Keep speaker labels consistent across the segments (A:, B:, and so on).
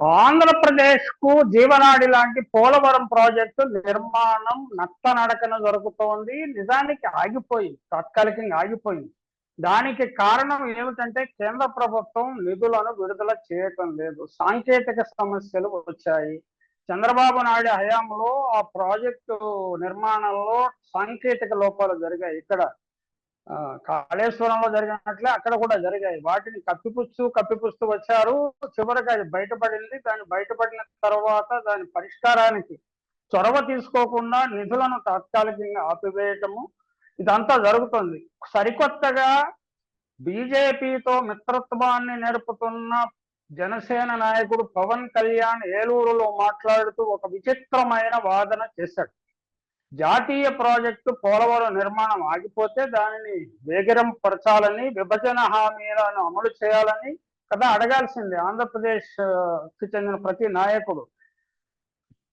A: ఆంధ్రప్రదేశ్కు జీవనాడి లాంటి పోలవరం ప్రాజెక్టు నిర్మాణం నత్తనడకన జరుగుతోంది. నిజానికి ఆగిపోయింది తాత్కాలికంగా ఆగిపోయింది. దానికి కారణం ఏమిటంటే కేంద్ర ప్రభుత్వం నిధులను విడుదల చేయటం లేదు. సాంకేతిక సమస్యలు వచ్చాయి. చంద్రబాబు నాయుడు హయాంలో ఆ ప్రాజెక్టు నిర్మాణంలో సాంకేతిక లోపాలు జరిగాయి. ఇక్కడ కాళేశ్వరంలో జరిగినట్లే అక్కడ కూడా జరిగాయి. వాటిని కప్పిపుచ్చు కప్పిపుస్తూ వచ్చారు. చివరికి అది బయటపడింది. దాన్ని బయటపడిన తర్వాత దాని పరిష్కారానికి చొరవ తీసుకోకుండా నిధులను తాత్కాలికంగా ఆపివేయటము ఇదంతా జరుగుతుంది. సరికొత్తగా బీజేపీతో మిత్రత్వాన్ని నేర్పుతున్న జనసేన నాయకుడు పవన్ కళ్యాణ్ ఏలూరులో మాట్లాడుతూ ఒక విచిత్రమైన వాదన చేశాడు. జాతీయ ప్రాజెక్టు పోలవరం నిర్మాణం ఆగిపోతే దానిని వేగిరం పరచాలని విభజన హామీలను అమలు చేయాలని కదా అడగాల్సిందే ఆంధ్రప్రదేశ్కి చెందిన ప్రతి నాయకుడు.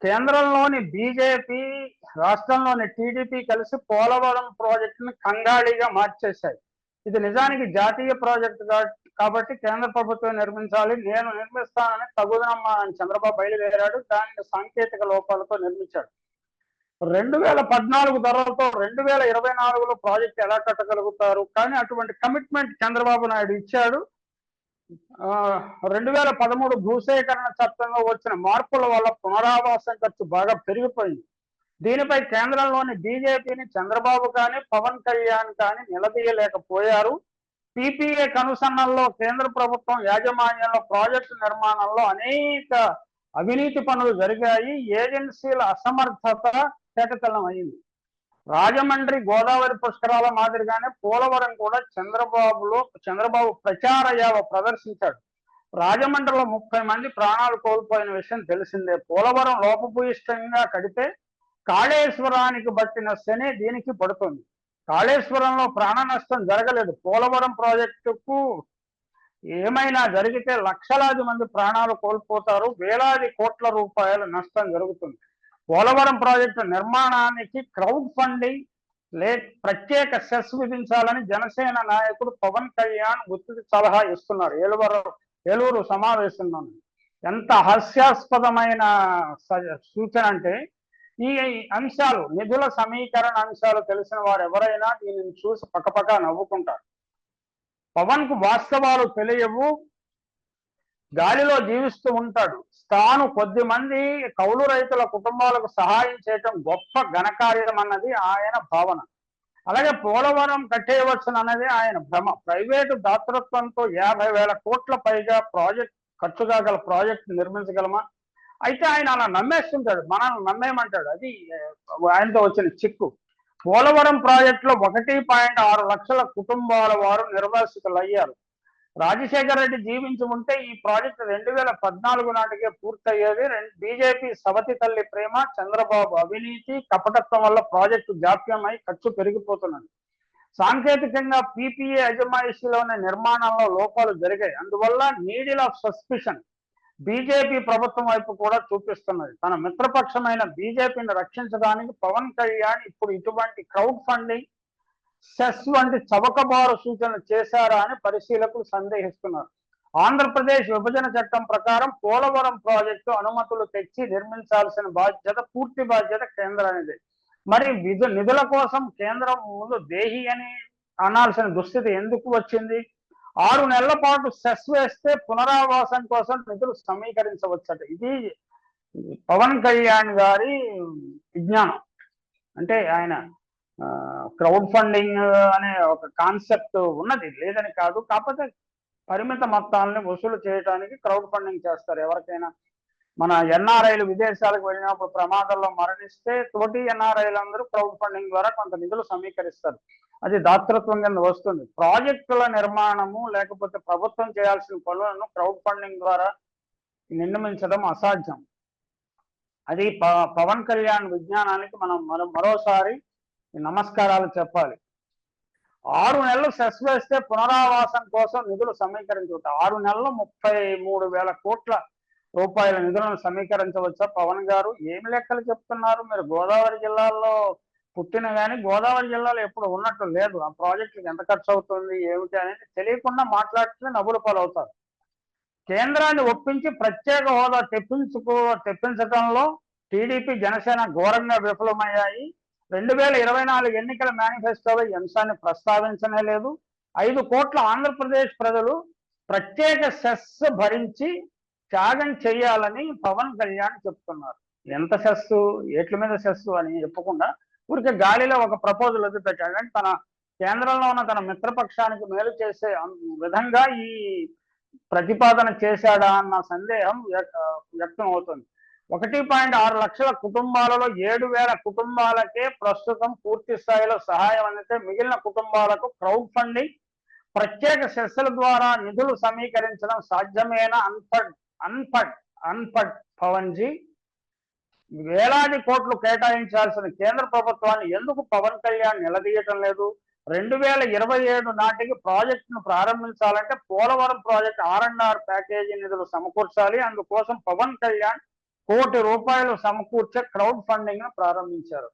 A: కేంద్రంలోని బీజేపీ రాష్ట్రంలోని టీడీపీ కలిసి పోలవరం ప్రాజెక్టును కంగాళిగా మార్చేశాయి. ఇది నిజానికి జాతీయ ప్రాజెక్టు కాబట్టి కేంద్ర ప్రభుత్వం నిర్మించాలి నేను నిర్మిస్తానని తగుదనమ్మా అని చంద్రబాబు బయలుదేరాడు దానిని సాంకేతిక లోపాలతో నిర్మించాడు. రెండు వేల పద్నాలుగు ధరలతో రెండు వేల ఇరవై నాలుగులో ప్రాజెక్ట్ ఎలా కట్టగలుగుతారు? కానీ అటువంటి కమిట్మెంట్ చంద్రబాబు నాయుడు ఇచ్చాడు. రెండు వేల పదమూడు భూసేకరణ చట్టంలో వచ్చిన మార్పుల వల్ల పునరావాసం ఖర్చు బాగా పెరిగిపోయింది. దీనిపై కేంద్రంలోని బీజేపీని చంద్రబాబు కానీ పవన్ కళ్యాణ్ కానీ నిలదీయలేకపోయారు. పీపీఏ కనుసన్నల్లో కేంద్ర ప్రభుత్వం యాజమాన్యంలో ప్రాజెక్టు నిర్మాణంలో అనేక అవినీతి పనులు జరిగాయి. ఏజెన్సీల అసమర్థత తేటతెల్లం అయింది. రాజమండ్రి గోదావరి పుష్కరాల మాదిరిగానే పోలవరం కూడా చంద్రబాబులో చంద్రబాబు ప్రచార యావ ప్రదర్శించాడు. రాజమండ్రిలో ముప్పై మంది ప్రాణాలు కోల్పోయిన విషయం తెలిసిందే. పోలవరం లోపభూయిష్టంగా కడితే కాళేశ్వరానికి బట్టిన శని దీనికి పడుతుంది. కాళేశ్వరంలో ప్రాణ నష్టం జరగలేదు. పోలవరం ప్రాజెక్టుకు ఏమైనా జరిగితే లక్షలాది మంది ప్రాణాలు కోల్పోతారు. వేలాది కోట్ల రూపాయల నష్టం జరుగుతుంది. పోలవరం ప్రాజెక్టు నిర్మాణానికి క్రౌడ్ ఫండింగ్ లే ప్రత్యేక సెస్ విధించాలని జనసేన నాయకుడు పవన్ కళ్యాణ్ గుర్తుకు సలహా ఇస్తున్నారు. ఏలువరు ఏలూరు సమావేశంలో ఎంత హాస్యాస్పదమైన సూచన అంటే ఈ అంశాలు నిధుల సమీకరణ అంశాలు తెలిసిన వారు ఎవరైనా దీనిని చూసి పక్కపక్క నవ్వుకుంటారు. పవన్కు వాస్తవాలు తెలియవు గాలిలో జీవిస్తూ ఉంటాడు. తాను కొద్ది మంది కౌలు రైతుల కుటుంబాలకు సహాయం చేయటం గొప్ప ఘనకార్యం అన్నది ఆయన భావన. అలాగే పోలవరం కట్టేయవచ్చును అన్నది ఆయన భ్రమ. ప్రైవేటు దాతృత్వంతో యాభై వేల కోట్ల పైగా ప్రాజెక్ట్ ఖర్చుగా గల ప్రాజెక్ట్ నిర్మించగలమా? అయితే ఆయన అలా నమ్మేస్తుంటాడు. మనల్ని నమ్మేయమంటాడు. అది ఆయనతో వచ్చిన చిక్కు. పోలవరం ప్రాజెక్టులో ఒకటి పాయింట్ ఆరు లక్షల కుటుంబాల వారు నిర్వాసితులు అయ్యారు రాజశేఖర రెడ్డి జీవించి ఉంటే ఈ ప్రాజెక్ట్ రెండు వేల పద్నాలుగు నాటికే పూర్తయ్యేది. బీజేపీ సవతి తల్లి ప్రేమ చంద్రబాబు అవినీతి కపటత్వం వల్ల ప్రాజెక్టు జాప్యమై ఖర్చు పెరిగిపోతున్నది. సాంకేతికంగా పీపీఏ అజమాయిషీలోని నిర్మాణంలో లోపాలు జరిగాయి. అందువల్ల నీడిల్ ఆఫ్ సస్పిషన్ బీజేపీ ప్రభుత్వం వైపు కూడా చూపిస్తున్నది. తన మిత్రపక్షమైన బీజేపీని రక్షించడానికి పవన్ కళ్యాణ్ ఇప్పుడు ఇటువంటి క్రౌడ్ ఫండింగ్ సెస్ వంటి చవకబారు సూచనలు చేశారా అని పరిశీలకులు సందేహిస్తున్నారు. ఆంధ్రప్రదేశ్ విభజన చట్టం ప్రకారం పోలవరం ప్రాజెక్టు అనుమతులు తెచ్చి నిర్మించాల్సిన బాధ్యత పూర్తి బాధ్యత కేంద్రానిది. మరి విధు నిధుల కోసం కేంద్రం ముందు దేహి అని అనాల్సిన దుస్థితి ఎందుకు వచ్చింది? ఆరు నెలల పాటు సెస్ వేస్తే పునరావాసం కోసం నిధులు సమీకరించవచ్చట. ఇది పవన్ కళ్యాణ్ గారి విజ్ఞానం. అంటే ఆయన క్రౌడ్ ఫండింగ్ అనే ఒక కాన్సెప్ట్ ఉన్నది. లేదని కాదు. కాకపోతే పరిమిత మొత్తాలని వసూలు చేయడానికి క్రౌడ్ ఫండింగ్ చేస్తారు. ఎవరికైనా మన ఎన్ఆర్ఐలు విదేశాలకు వెళ్ళినప్పుడు ప్రమాదంలో మరణిస్తే తోటి ఎన్ఆర్ఐలు అందరూ క్రౌడ్ ఫండింగ్ ద్వారా కొంత నిధులు సమీకరిస్తారు. అది దాతృత్వం కింద వస్తుంది. ప్రాజెక్టుల నిర్మాణము లేకపోతే ప్రభుత్వం చేయాల్సిన పనులను క్రౌడ్ ఫండింగ్ ద్వారా నిర్మించడం అసాధ్యం. అది పవన్ కళ్యాణ్ విజ్ఞానానికి మనం మరో మరోసారి నమస్కారాలు చెప్పాలి. ఆరు నెలలు సెస్ వేస్తే పునరావాసం కోసం నిధులు సమీకరించవచ్చు ఆరు నెలలు ముప్పై మూడు వేల కోట్ల రూపాయల నిధులను సమీకరించవచ్చా పవన్ గారు? ఏమి లెక్కలు చెప్తున్నారు? మీరు గోదావరి జిల్లాలో పుట్టిన కానీ గోదావరి జిల్లాలో ఎప్పుడు ఉన్నట్టు లేదు. ఆ ప్రాజెక్టుకి ఎంత ఖర్చు అవుతుంది ఏమిటి అనేది తెలియకుండా మాట్లాడితే నవ్వులు పాలవుతారు. కేంద్రాన్ని ఒప్పించి ప్రత్యేక హోదా తెప్పించుకో తెప్పించడంలో టీడీపీ జనసేన ఘోరంగా విఫలమయ్యాయి. రెండు వేల ఇరవై నాలుగు ఎన్నికల మేనిఫెస్టోలో ఈ అంశాన్ని ప్రస్తావించనే లేదు. ఐదు కోట్ల ఆంధ్రప్రదేశ్ ప్రజలు ప్రత్యేక సెస్ భరించి త్యాగం చేయాలని పవన్ కళ్యాణ్ చెప్తున్నారు. ఎంత సెస్సు ఏట్ల మీద సెస్సు అని చెప్పకుండా ఊరికే గాలిలో ఒక ప్రపోజల్ వదిలిపెట్టాడు అంటే తన కేంద్రంలో ఉన్న తన మిత్రపక్షానికి మేలు చేసే విధంగా ఈ ప్రతిపాదన చేశాడా అన్న సందేహం వ్యక్- వ్యక్తం అవుతుంది ఒకటి పాయింట్ ఆరు లక్షల కుటుంబాలలో ఏడు వేల కుటుంబాలకే ప్రస్తుతం పూర్తి స్థాయిలో సహాయం అందితే మిగిలిన కుటుంబాలకు క్రౌడ్ ఫండింగ్ ప్రత్యేక సెస్సుల ద్వారా నిధులు సమీకరించడం సాధ్యమేనా? అన్ఫడ్ అన్ఫడ్ అన్ఫడ్ పవన్ జీ వేలాది కోట్లు కేటాయించాల్సిన కేంద్ర ప్రభుత్వాన్ని ఎందుకు పవన్ కళ్యాణ్ నిలదీయటం లేదు? రెండు వేల ఇరవై ఏడు నాటికి ప్రాజెక్టును ప్రారంభించాలంటే Polavaram project R and R package నిధులు సమకూర్చాలి. అందుకోసం పవన్ కళ్యాణ్ కోటి రూపాయలు సమకూర్చే క్రౌడ్ ఫండింగ్ను ప్రారంభించారు.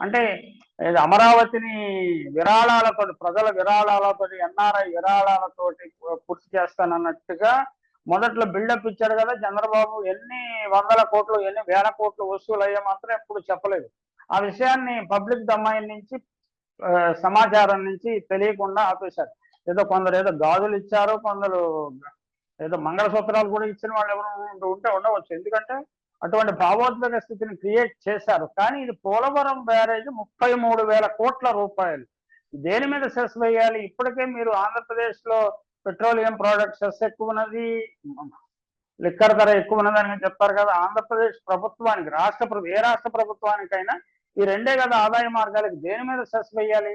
A: అంటే ఇది అమరావతిని విరాళాలతో ప్రజల విరాళాలతో ఎన్ఆర్ఐ విరాళాలతోటి పూర్తి చేస్తానన్నట్టుగా మొదట్లో బిల్డప్ ఇచ్చారు కదా చంద్రబాబు. ఎన్ని వందల కోట్లు ఎన్ని వేల కోట్లు వసూలు అయ్యే మాత్రం ఎప్పుడు చెప్పలేదు. ఆ విషయాన్ని పబ్లిక్ డొమైన్ నుంచి సమాచారం నుంచి తెలియకుండా ఆపేశారు. ఏదో కొందరు ఏదో గాజులు ఇచ్చారు కొందరు ఏదో మంగళసూత్రాలు కూడా ఇచ్చిన వాళ్ళు ఎవరు ఉంటే ఉండవచ్చు. ఎందుకంటే అటువంటి భావోద్వేగ స్థితిని క్రియేట్ చేశారు. కానీ ఇది పోలవరం బ్యారేజ్ ముప్పై మూడు వేల కోట్ల రూపాయలు. దేని మీద సెస్ వేయాలి? ఇప్పటికే మీరు ఆంధ్రప్రదేశ్లో పెట్రోలియం ప్రోడక్ట్ సెస్ ఎక్కువ ఉన్నది లిక్కర్ ధర ఎక్కువ ఉన్నదని చెప్పారు కదా. ఆంధ్రప్రదేశ్ ప్రభుత్వానికి రాష్ట్ర ఏ రాష్ట్ర ప్రభుత్వానికైనా ఈ రెండే కదా ఆదాయ మార్గాలకు దేని మీద సెస్ వేయాలి?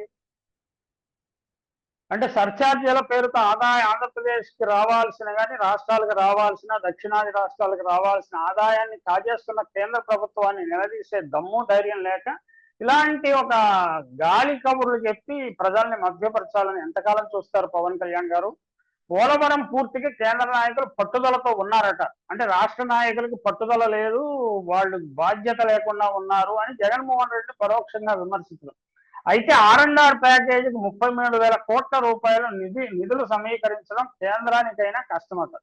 A: అంటే సర్చార్జీల పేరుతో ఆదాయ ఆంధ్రప్రదేశ్కి రావాల్సిన కానీ రాష్ట్రాలకు రావాల్సిన దక్షిణాది రాష్ట్రాలకు రావాల్సిన ఆదాయాన్ని కాజేస్తున్న కేంద్ర ప్రభుత్వాన్ని నిలదీసే దమ్ము ధైర్యం లేక ఇలాంటి ఒక గాలి కబుర్లు చెప్పి ప్రజల్ని మభ్యపరచాలని ఎంతకాలం చూస్తారు పవన్ కళ్యాణ్ గారు? పోలవరం పూర్తికి కేంద్ర నాయకులు పట్టుదలతో ఉన్నారట. అంటే రాష్ట్ర నాయకులకి పట్టుదల లేదు వాళ్ళు బాధ్యత లేకుండా ఉన్నారు అని జగన్మోహన్ రెడ్డి పరోక్షంగా విమర్శించారు అయితే ఆర్ ఆర్ ప్యాకేజీకి ముప్పై మూడు వేల కోట్ల రూపాయలు నిధి నిధులు సమీకరించడం కేంద్రానికైనా కష్టమట.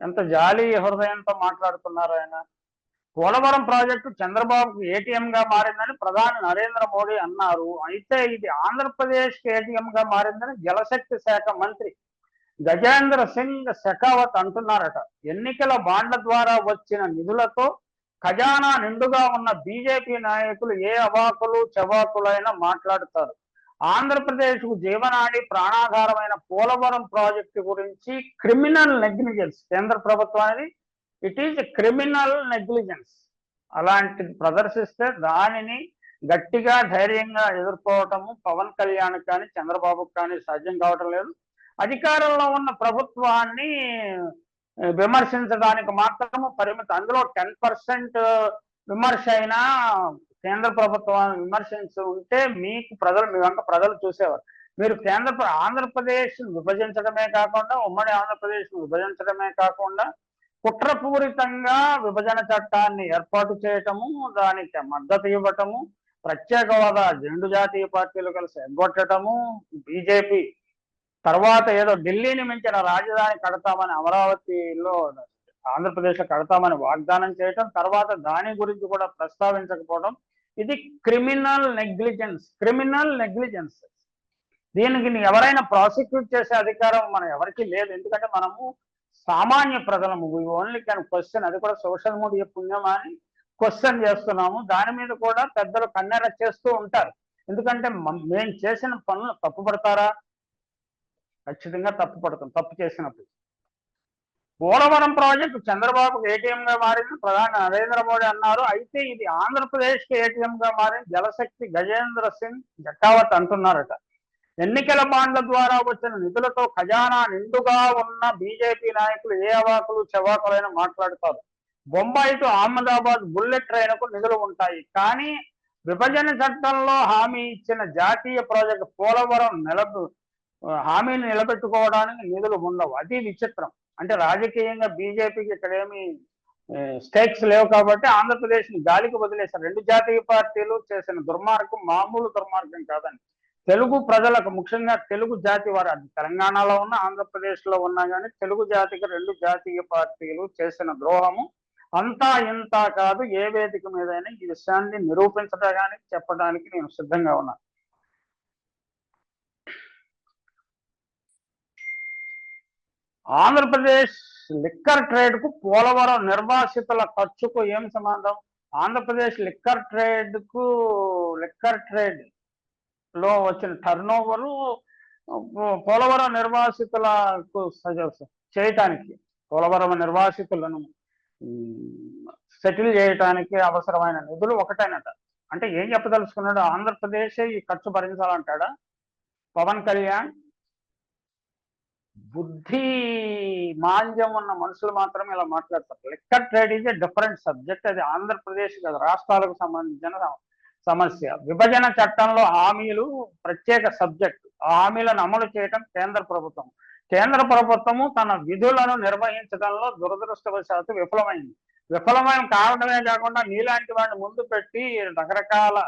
A: ఎంత జాలి హృదయంతో మాట్లాడుతున్నారు ఆయన. పోలవరం ప్రాజెక్టు చంద్రబాబుకు ఏటీఎం గా మారిందని ప్రధాని నరేంద్ర మోడీ అన్నారు. అయితే ఇది ఆంధ్రప్రదేశ్కి ఏటీఎం గా మారిందని జలశక్తి శాఖ మంత్రి గజేంద్ర సింగ్ షెకావత్ అంటున్నారట. ఎన్నికల బాండ్ల ద్వారా వచ్చిన నిధులతో ఖజానా నిండుగా ఉన్న బీజేపీ నాయకులు ఏ అవాకులు చవాకులైనా మాట్లాడుతారు. ఆంధ్రప్రదేశ్కు జీవనాడి ప్రాణాధారమైన పోలవరం ప్రాజెక్టు గురించి క్రిమినల్ నెగ్లిజెన్స్ కేంద్ర ప్రభుత్వానికి ఇట్ ఈజ్ క్రిమినల్ నెగ్లిజెన్స్ అలాంటిది ప్రదర్శిస్తే దానిని గట్టిగా ధైర్యంగా ఎదుర్కోవటము పవన్ కళ్యాణ్ కానీ చంద్రబాబుకు కానీ సాధ్యం కావటం లేదు. అధికారంలో ఉన్న ప్రభుత్వాన్ని విమర్శించడానికి మాత్రము పరిమితి. అందులో టెన్ పర్సెంట్ విమర్శ అయినా కేంద్ర ప్రభుత్వాన్ని విమర్శించి ఉంటే మీకు ప్రజలు మీ వంక ప్రజలు చూసేవారు. మీరు కేంద్ర ఆంధ్రప్రదేశ్ విభజించడమే కాకుండా ఉమ్మడి ఆంధ్రప్రదేశ్ విభజించడమే కాకుండా కుట్రపూరితంగా విభజన చట్టాన్ని ఏర్పాటు చేయటము దానికి మద్దతు ఇవ్వటము ప్రత్యేక హోదా రెండు జాతీయ పార్టీలు కలిసి ఎగ్గొట్టడము బీజేపీ తర్వాత ఏదో ఢిల్లీని మించిన రాజధాని కడతామని అమరావతిలో ఆంధ్రప్రదేశ్లో కడతామని వాగ్దానం చేయటం తర్వాత దాని గురించి కూడా ప్రస్తావించకపోవడం ఇది క్రిమినల్ నెగ్లిజెన్స్ క్రిమినల్ నెగ్లిజెన్స్. దీనికి ఎవరైనా ప్రాసిక్యూట్ చేసే అధికారం మన ఎవరికీ లేదు. ఎందుకంటే మనము సామాన్య ప్రజలము. ఓన్లీ కానీ క్వశ్చన్ అది కూడా సోషల్ మీడియా పుణ్యమా అని క్వశ్చన్ చేస్తున్నాము. దాని మీద కూడా పెద్దలు కన్నెర చేస్తూ ఉంటారు. ఎందుకంటే మేము చేసిన పనులు తప్పుపడతారా? ఖచ్చితంగా తప్పు పడతాం తప్పు చేసినప్పుడు. పోలవరం ప్రాజెక్టు చంద్రబాబుకు ఏటీఎం గా మారింది ప్రధాని నరేంద్ర మోడీ అన్నారు. అయితే ఇది ఆంధ్రప్రదేశ్కి ఏటీఎం గా మారింది జలశక్తి గజేంద్ర సింగ్ జటావత్ అంటున్నారట. ఎన్నికల బాండ్ల ద్వారా వచ్చిన నిధులతో ఖజానా నిండుగా ఉన్న బీజేపీ నాయకులు ఏ అవాకులు చెవాకులైన మాట్లాడతారు. బొంబాయి టు అహ్మదాబాద్ బుల్లెట్ ట్రైన్కు నిధులు ఉంటాయి. కానీ విభజన చట్టంలో హామీ ఇచ్చిన జాతీయ ప్రాజెక్టు పోలవరం నెల హామీని నిలబెట్టుకోవడానికి నిధులు ఉండవు. అది విచిత్రం. అంటే రాజకీయంగా బీజేపీకి ఇక్కడేమి స్టేక్స్ లేవు కాబట్టి ఆంధ్రప్రదేశ్ని గాలికి వదిలేశారు. రెండు జాతీయ పార్టీలు చేసిన దుర్మార్గం మామూలు దుర్మార్గం కాదండి తెలుగు ప్రజలకు ముఖ్యంగా తెలుగు జాతి వారు అది తెలంగాణలో ఉన్న ఆంధ్రప్రదేశ్లో ఉన్నా కానీ తెలుగు జాతికి రెండు జాతీయ పార్టీలు చేసిన ద్రోహము అంతా ఇంత కాదు ఏ వేదిక మీదైనా ఈ విషయాన్ని నిరూపించడానికి చెప్పడానికి నేను సిద్ధంగా ఉన్నాను. ఆంధ్రప్రదేశ్ లిక్కర్ ట్రేడ్కు పోలవరం నిర్వాసితుల ఖర్చుకు ఏం సంబంధం? ఆంధ్రప్రదేశ్ లిక్కర్ ట్రేడ్కు లిక్కర్ ట్రేడ్లో వచ్చిన టర్న్ ఓవరు పోలవరం నిర్వాసితులకు చేయటానికి పోలవరం నిర్వాసితులను సెటిల్ చేయటానికి అవసరమైన నిధులు ఒకటేనట. అంటే ఏం చెప్పదలుచుకున్నాడు? ఆంధ్రప్రదేశ్ ఈ ఖర్చు భరించాలంటాడా? పవన్ కళ్యాణ్ బుద్ధి మాంద్యం ఉన్న మనుషులు మాత్రమే ఇలా మాట్లాడతారు. Liquor trade is a different subject అది ఆంధ్రప్రదేశ్ కాదు రాష్ట్రాలకు సంబంధించిన సమస్య. విభజన చట్టంలో హామీలు ప్రత్యేక సబ్జెక్ట్ ఆ హామీలను అమలు చేయడం కేంద్ర ప్రభుత్వం. కేంద్ర ప్రభుత్వము తన విధులను నిర్వహించడంలో దురదృష్టవశాత్తు విఫలమైంది. విఫలమైన కారణమే కాకుండా నీలాంటి వాడిని ముందు పెట్టి రకరకాల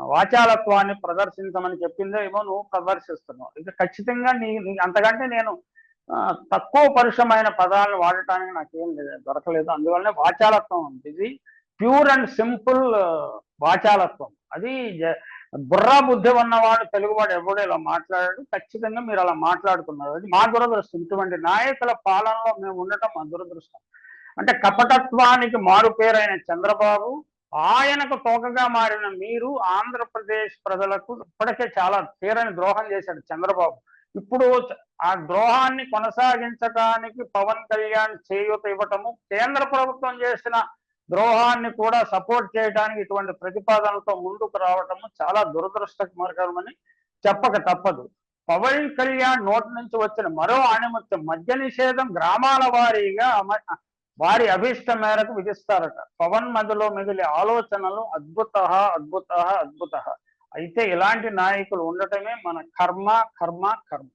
A: వాచాలత్వాన్ని ప్రదర్శించమని చెప్పిందో ఏమో నువ్వు ప్రదర్శిస్తున్నావు. ఇక ఖచ్చితంగా నీ అంతకంటే నేను తక్కువ పరుషమైన పదాలను వాడటానికి నాకేం లేదు దొరకలేదు. అందువల్లనే వాచాలత్వం ఉంది. ఇది ప్యూర్ అండ్ సింపుల్ వాచాలత్వం. అది జ- బుర్రా బుద్ధి ఉన్నవాడు తెలుగువాడు ఎవడు ఇలా మాట్లాడాడు. ఖచ్చితంగా మీరు అలా మాట్లాడుతున్నారు అది మా దురదృష్టం. ఇటువంటి నాయకుల పాలనలో మేము ఉండటం మా దురదృష్టం. అంటే కపటత్వానికి మారుపేరైన చంద్రబాబు ఆయనకు తోకగా మారిన మీరు ఆంధ్రప్రదేశ్ ప్రజలకు ఇప్పటికే చాలా తీరని ద్రోహం చేశాడు చంద్రబాబు. ఇప్పుడు ఆ ద్రోహాన్ని కొనసాగించడానికి పవన్ కళ్యాణ్ చేయూత ఇవ్వటము కేంద్ర ప్రభుత్వం చేసిన ద్రోహాన్ని కూడా సపోర్ట్ చేయడానికి ఇటువంటి ప్రతిపాదనలతో ముందుకు రావటము చాలా దురదృష్టకరమని చెప్పక తప్పదు. పవన్ కళ్యాణ్ నోటి నుంచి వచ్చిన మరో ఆణిముత్యం మద్య నిషేధం గ్రామాల వారీగా వారి అభిష్ట మేరకు విధిస్తారట. పవన్ మధ్యలో మిగిలే ఆలోచనలు అద్భుత అద్భుత అద్భుత. అయితే ఇలాంటి నాయకులు ఉండటమే మన కర్మ కర్మ కర్మ.